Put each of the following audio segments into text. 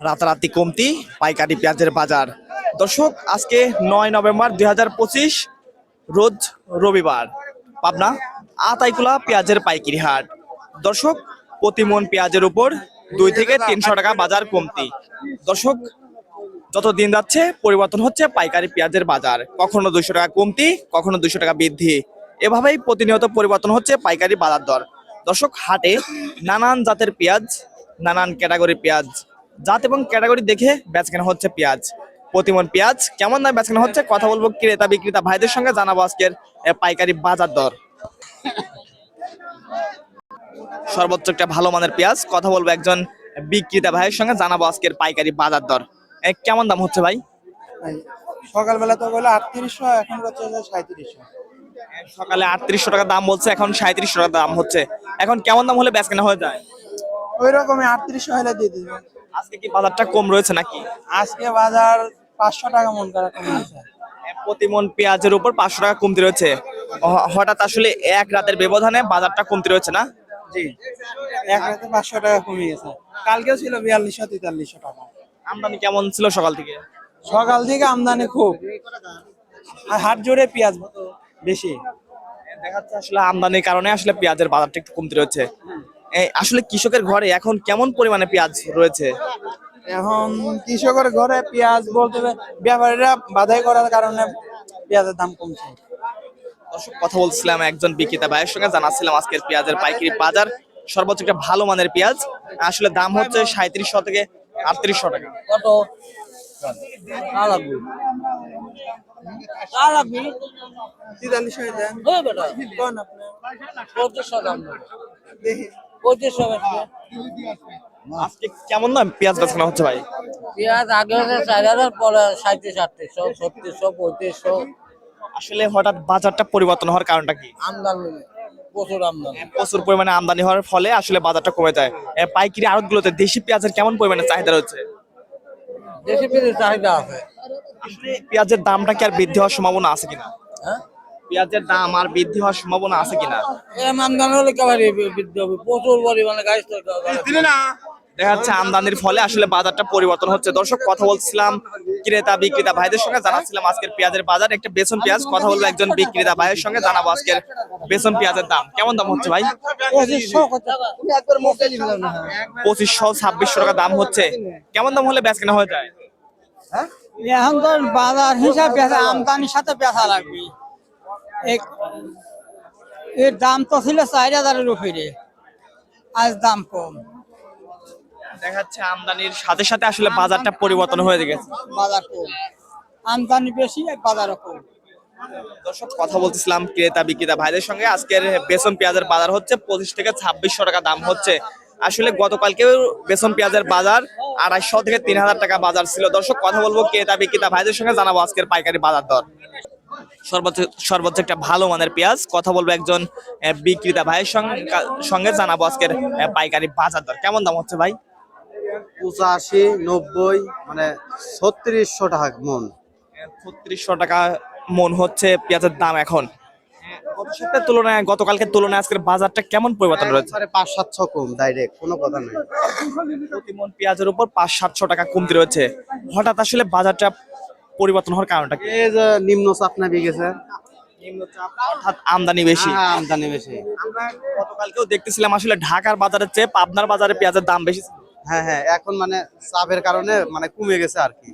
রাতারাতি কমতি, পাইকারি পেঁয়াজের বাজার। দর্শক, আজকে নয় নভেম্বর দুই হাজার পঁচিশ, রোজ রবিবার। পাবনা, আতাইকুলা পেঁয়াজের পাইকারি হাট। দর্শক প্রতি মন পেঁয়াজের উপর দুই থেকে তিনশো টাকা বাজার কমতি। দর্শক, যত দিন যাচ্ছে, পরিবর্তন হচ্ছে পাইকারি পেঁয়াজের বাজার। কখনো দুইশো টাকা কমতি, কখনো দুইশো টাকা বৃদ্ধি। এভাবেই প্রতিনিয়ত পরিবর্তন হচ্ছে পাইকারি বাজার দর। দর্শক, হাটে নানান জাতের পেঁয়াজ, নানান ক্যাটাগরি পেঁয়াজ জাত এবং ক্যাটাগরি দেখে বেচকেনা হচ্ছে পেঁয়াজ। প্রতিমন পেঁয়াজ কেমন দামে বেচকেনা হচ্ছে কথা বলব ক্রেতা বিক্রেতা ভাইদের সঙ্গে জানাব আজকের পাইকারি বাজার দর। সর্বোচ্চ একটা ভালো মানের পেঁয়াজ কথা বলব একজন বিক্রেতা ভাইয়ের সঙ্গে জানাব আজকের পাইকারি বাজার দর। কেমন দাম হচ্ছে ভাই? সকালবেলা তো বলে আটত্রিশশো এখন হচ্ছে সাঁত্রিশশো সকালে আটত্রিশশো টাকা দাম বলছে এখন সাঁত্রিশশো টাকা দাম হচ্ছে। এখন কেমন দাম হলে বেচকেনা হয়ে যায়? ওই রকমই আটত্রিশশো হলে দিয়ে দিবে। আজকে কি বাজারটা কম রয়েছে নাকি? আজকে বাজার পাঁচশো টাকা মন করা কমিয়েছে প্রতি মন পেঁয়াজের উপর পাঁচশো টাকা কমতি রয়েছে। হঠাৎ আসলে এক রাতের ব্যবধানে বাজারটা কমতি রয়েছে না? জি। এক রাতে পাঁচশো টাকা কমে গেছে। কালকেও ছিল বিয়াল্লিশশো তেতাল্লিশশো টাকা। আমদানি কেমন ছিল সকাল থেকে? সকাল থেকে আমদানি খুব। আর হাট জোরে পেঁয়াজ বেশি। দেখা যাচ্ছে আসলে আমদানির কারণে আসলে পেঁয়াজের বাজারটা একটু কমতি রয়েছে। আসলে কৃষকের ঘরে এখন কেমন পরিমাণে পেঁয়াজ রয়েছে? এখন কৃষকের ঘরে পেঁয়াজ বলতে ব্যাপারীরা বাধাই করার কারণে পেঁয়াজের দাম কমছে। দর্শক কথা বলছিলাম একজন বিক্রেতা ভাইয়ের সঙ্গে জানাচ্ছিলাম আজকের পেঁয়াজের পাইকারি বাজার সর্বোচ্চ একটা ভালো মানের পেঁয়াজ। আসলে দাম হচ্ছে সাঁত্রিশশো থেকে আটত্রিশশো টাকা। কত? তেতাল্লিশ হয়ে দেখি পঁচিশশো আজকে কেমন দাম? পেঁয়াজ বেচকেনা হচ্ছে ভাই? পেঁয়াজ আগে হচ্ছে চার হাজার পরে সাঁত্রিশ আটত্রিশশো ছত্রিশশো পঁয়ত্রিশশো। আসলে হঠাৎ বাজারটা পরিবর্তন হওয়ার কারণটা কি? আমদানি প্রচুর আমদানি। প্রচুর পরিমাণে আমদানি হওয়ার ফলে আসলে বাজারটা কমে যায়। পাইকারি আড়তগুলোতে দেশি পেঁয়াজের কেমন পরিমাণে চাহিদা রয়েছে? দেশি পেঁয়াজের চাহিদা আছে। আসলে পেঁয়াজের দামটা কি আর বৃদ্ধি হওয়ার সম্ভাবনা আছে কিনা? হ্যাঁ? পেঁয়াজের দাম আর বৃদ্ধি হওয়ার সম্ভাবনা আছে কিনা? আমদানি হলে কেবারে বৃদ্ধি হবে? প্রচুর পরিমাণে গাছ দেখা যাচ্ছে আমদানির ফলে আসলে বাজারটা পরিবর্তন হচ্ছে। দর্শক কথা বলছিলাম ক্রেতা বিক্রেতা ভাইদের সঙ্গে জানাচ্ছিলাম আজকের পেঁয়াজের বাজার। একটা বেসন পেঁয়াজ কথা বলব একজন বিক্রেতা ভাইয়ের সঙ্গে জানাব আজকের বেসন পেঁয়াজের দাম। কেমন দাম হচ্ছে ভাই? পঁচিশশো পঁচিশশো ছাব্বিশশো টাকা দাম হচ্ছে। কেমন দাম হলে বেচ কেনা হয়ে যায়? এখন তো বাজার হিসাব আমদানির সাথে বেচা লাগবে। এর দাম তো ছিল চার হাজারের উপরে। আজ দাম কম। দেখা যাচ্ছে আমদানির সাথে সাথে আসলে বাজারটা পরিবর্তন হয়ে গেছে। বাজার কম। আমদানি বেশি আর বাজার কম। দর্শক কথা বলতেছিলাম ক্রেতা বিক্রেতা ভাইদের সঙ্গে। আজকের বেসন পেঁয়াজের বাজার হচ্ছে পঁচিশ থেকে ছাব্বিশশো টাকা দাম হচ্ছে। আসলে গতকালকেও বেসন পেঁয়াজের বাজার আড়াইশো থেকে তিন হাজার টাকা বাজার ছিল। দর্শক কথা বলব ক্রেতা বিক্রেতা ভাইদের সঙ্গে জানাব আজকের পাইকারি বাজার দর। সর্বোচ্চ সর্বোচ্চ একটা ভালো মানের পেঁয়াজ। কথা বলব একজন বিক্রেতা ভাইয়ের সঙ্গে সঙ্গে জানাব আজকের পাইকারি বাজার দর। কেমন দাম হচ্ছে ভাই? পঁচাশি নব্বই মানে ছত্রিশশো টাকা মন। ছত্রিশশো টাকা মন হচ্ছে পেঁয়াজের দাম এখন। গত সপ্তাহের তুলনায় গতকালকের তুলনায় আজকের বাজারটা কেমন পরিবর্তন রয়েছে? পাঁচ সাতশো কম ডাইরেক্ট কোনো কথা নেই। প্রতি মন পেঁয়াজের উপর পাঁচ সাতশো টাকা কমতি রয়েছে। হঠাৎ আসলে বাজারটা পরিবর্তন হওয়ার কারণটা কি? এই যে নিম্ন চাপ নামে গেছে। অর্থাৎ আমদানি বেশি। হ্যাঁ, আমদানি বেশি। আমরা গতকালকেও দেখতেছিলাম আসলে ঢাকার বাজারের চেয়ে পাবনার বাজারে পেঁয়াজের দাম বেশি ছিল। হ্যাঁ হ্যাঁ এখন মানে চাপের কারণে মানে কমে গেছে আর কি।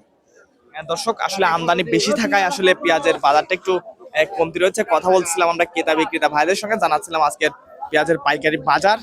হ্যাঁ, দর্শক আসলে আমদানি বেশি থাকায় আসলে পেঁয়াজের বাজারটা একটু আহ, কমতি রয়েছে। কথা বলছিলাম আমরা ক্রেতা বিক্রেতা ভাইদের সঙ্গে জানাচ্ছিলাম আজকের পেঁয়াজের পাইকারি বাজার।